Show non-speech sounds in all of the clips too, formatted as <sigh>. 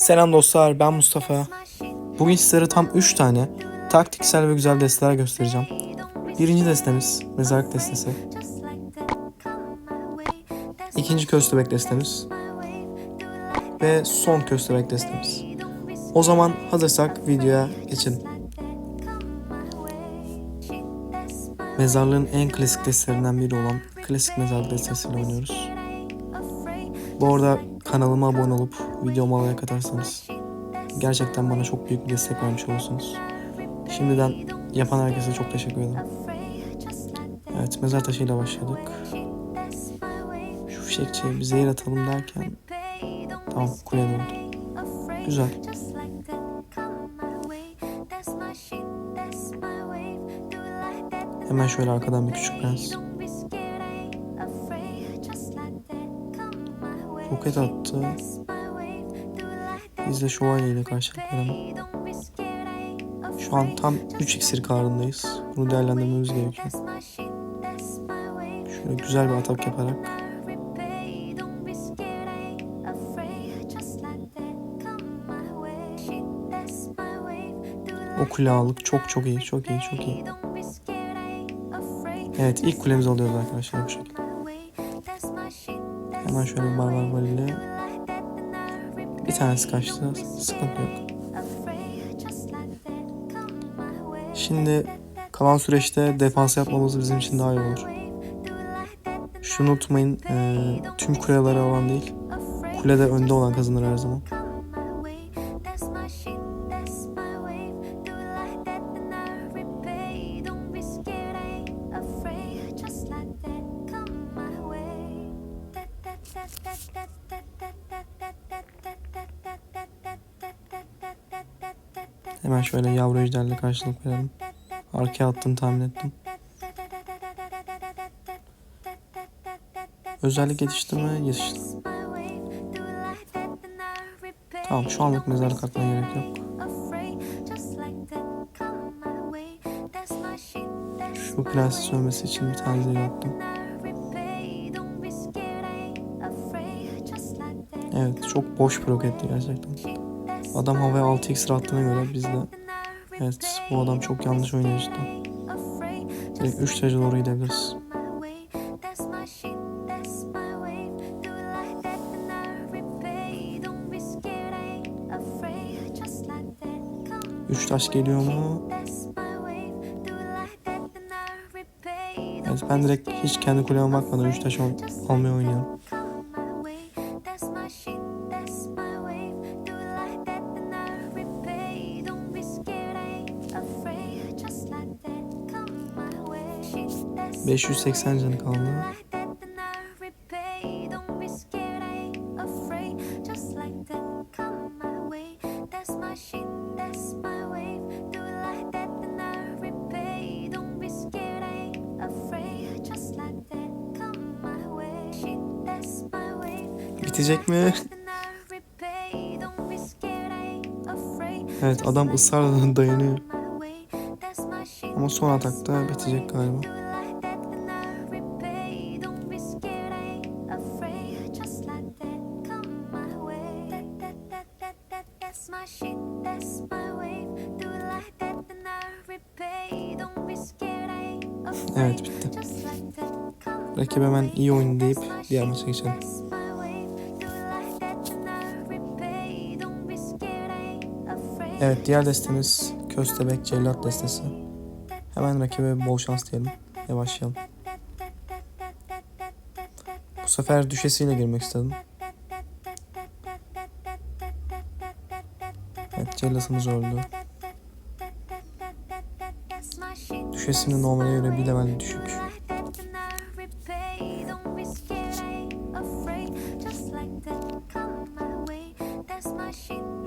Selam dostlar ben Mustafa. Bugün sizlere tam 3 tane taktiksel ve güzel desteler göstereceğim. Birinci destemiz mezarlık destesi. İkinci köstebek destemiz. Ve son köstebek destemiz. O zaman hazırsak videoya geçelim. Mezarlığın en klasik destelerinden biri olan klasik mezarlık destesiyle oynuyoruz. Bu arada kanalıma abone olup videoma like atarsanız gerçekten bana çok büyük bir destek vermiş olursunuz. Şimdiden yapan herkese çok teşekkür ederim. Evet mezar taşıyla başladık. Şu fişekçiye bir zehir atalım derken tamam kule oldu. Güzel. Hemen şöyle arkadan bir küçük prens. Roket attı. Biz de şövalye ile karşılık verelim. Şu an tam 3 iksir karındayız. Bunu değerlendirmemiz gerekiyor. Şöyle güzel bir atak yaparak o kule aldık. Çok çok iyi, çok iyi, çok iyi. Evet ilk kulemizi alıyoruz arkadaşlar bu şekilde. Hemen şöyle barbar valiyle bir tanesi kaçtı. Sıkıntı yok. Şimdi kalan süreçte defans yapmamız bizim için daha iyi olur. Şunu unutmayın, e, tüm kuleleri alan değil, kulede önde olan kazanır her zaman. Şöyle yavru ejderle karşılık verelim. Arkaya attığını tahmin ettim. Özellik yetiştirme yetişti. Tamam şu anlık mezarlık atmaya gerek yok. Şu prenses ölmesi için bir tane zehir attım. Evet çok boş bir roketti gerçekten. Adam havaya 6 iksir attığına göre biz de evet bu adam çok yanlış oynuyor cidden. Direkt 3 derece doğru gidebiliriz. Üç taş geliyor mu? Evet ben direkt hiç kendi kuleme bakmadan 3 taş al almaya oynuyorum. Beş yüz seksen canı kaldı. Bitecek mi? Evet adam ısrarla <laughs> dayanıyor. Ama son atakta bitecek galiba. Evet bitti. Rakip hemen iyi oyun deyip diğer maça geçelim. Evet diğer destemiz Köstebek Cellat destesi. Hemen rakibe bol şans diyelim ve başlayalım. Bu sefer düşesiyle girmek istedim. Evet cellatımız öldü. Düşesinin normale göre bir level düşük.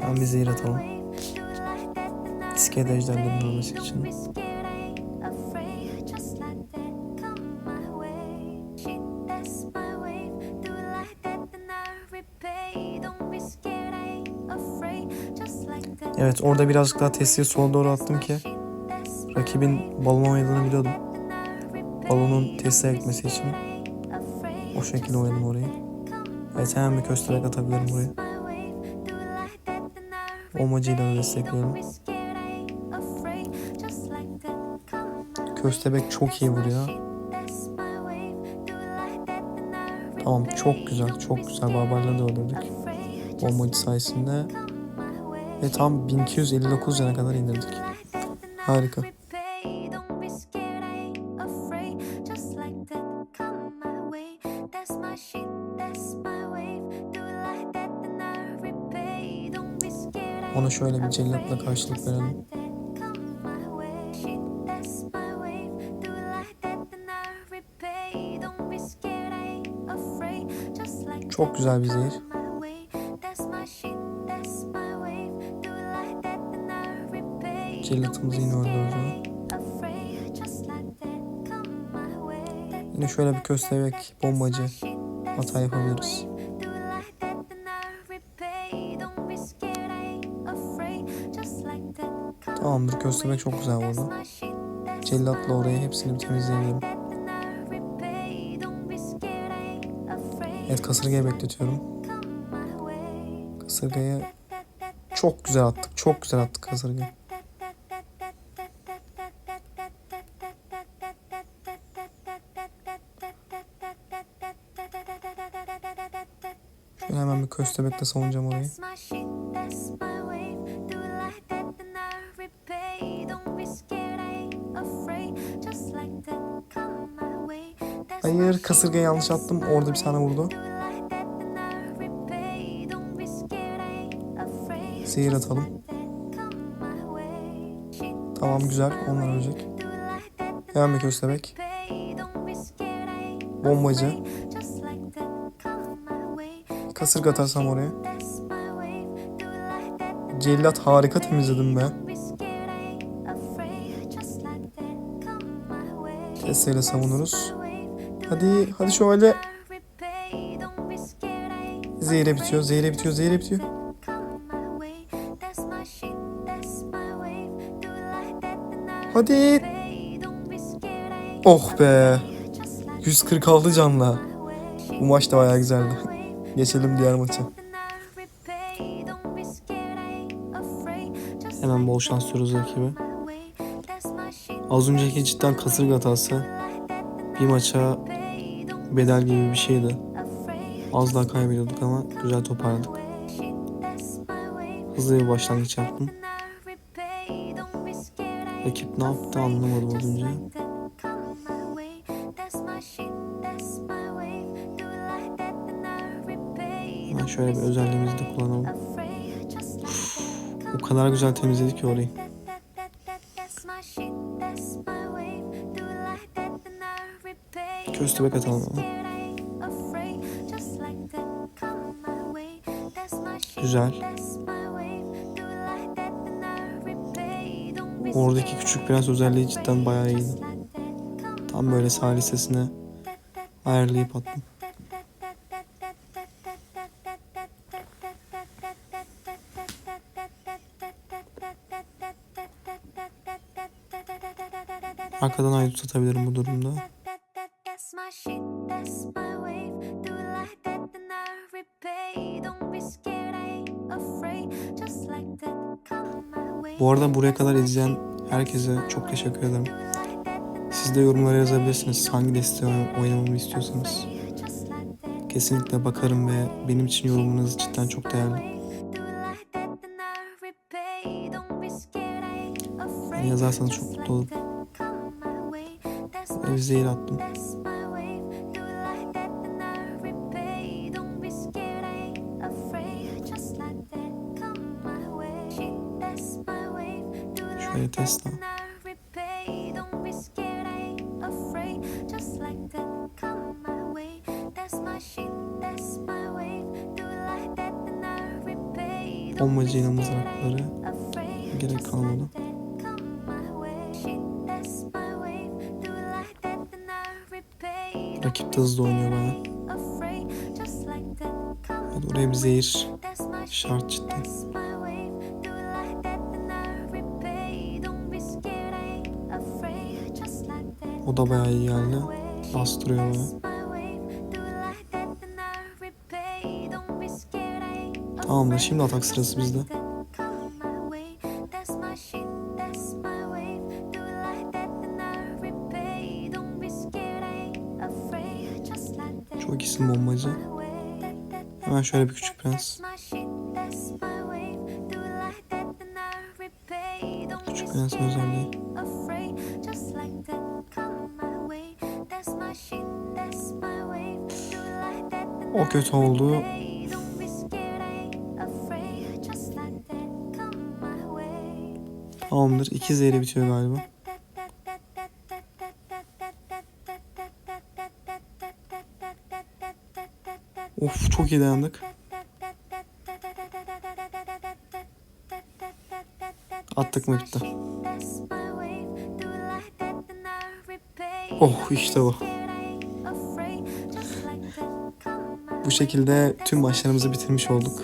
Hemen bir zehir atalım. İskelet ejderlerin ölmesi için. Evet orada birazcık daha testiyi sola doğru attım ki rakibin balon oynadığını biliyordum. Balonun testiye gitmesi için. O şekilde oynadım orayı. Evet hemen bir köstebek atabilirim buraya. Bombacıyla da destekliyorum. Köstebek çok iyi vuruyor. Tamam çok güzel çok güzel barbarları da öldürdük. Bombacı sayesinde. Ve tam 1259 yana kadar indirdik. Harika. Şöyle bir cellatla karşılık verelim. Çok güzel bir zehir. Cellatımızı yine öldürdü. Yine şöyle bir köstebek bombacı hata yapabiliriz. Tamamdır köstebek çok güzel vurdu. Cellatla orayı hepsini bir temizleyebilirim. Evet kasırgayı bekletiyorum. Kasırgayı çok güzel attık. Çok güzel attık kasırgayı. Şöyle hemen bir köstebekle savunacağım orayı. Hayır kasırgayı yanlış attım. Orada bir tane vurdu. Zehir atalım. Tamam güzel. Onlar ölecek. Hemen bir köstebek. Bombacı. Kasırga atarsam oraya. Cellat harika temizledim be. Keseyle savunuruz. Hadi hadi şöyle. Zehre bitiyor, zehre bitiyor, zehre bitiyor. Hadi. Oh be. 146 canla. Bu maç da bayağı güzeldi. Geçelim diğer maça. Hemen bol şans diyoruz rakibe. Az önceki cidden kasırga hatası bir maça bedel gibi bir şeydi. Az daha kaybediyorduk ama güzel toparladık. Hızlı bir başlangıç yaptım. Rakip ne yaptı anlamadım az önce. Hemen şöyle bir özelliğimizi de kullanalım. O kadar güzel temizledik ki orayı. Köstebek atalım ama. Güzel. Oradaki küçük prens özelliği cidden bayağı iyiydi. Tam böyle salisesine ayarlayıp attım. Arkadan ayrı tutabilirim bu durumda. Bu arada buraya kadar izleyen herkese çok teşekkür ederim. Siz de yorumlara yazabilirsiniz hangi desteği oynamamı istiyorsanız. Kesinlikle bakarım ve benim için yorumunuz cidden çok değerli. Yani yazarsanız çok mutlu olurum. Ev attım. Şöyle Tesla. Bombacıyla mızrakları gerek kalmadı. Rakip de hızlı oynuyor baya. Hadi oraya bir zehir şart cidden. O da bayağı iyi geldi. Bastırıyor bana. Tamamdır şimdi atak sırası bizde. Çok iyisin bombacı. Hemen şöyle bir küçük prens. Küçük prensin özelliği. Kötü oldu. Tamamdır. İki zehri bitiyor galiba. Of çok iyi dayandık. Attık mı bitti. Oh işte bu. Bu şekilde tüm maçlarımızı bitirmiş olduk.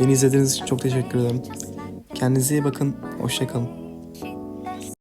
Beni izlediğiniz için çok teşekkür ederim. Kendinize iyi bakın. Hoşçakalın.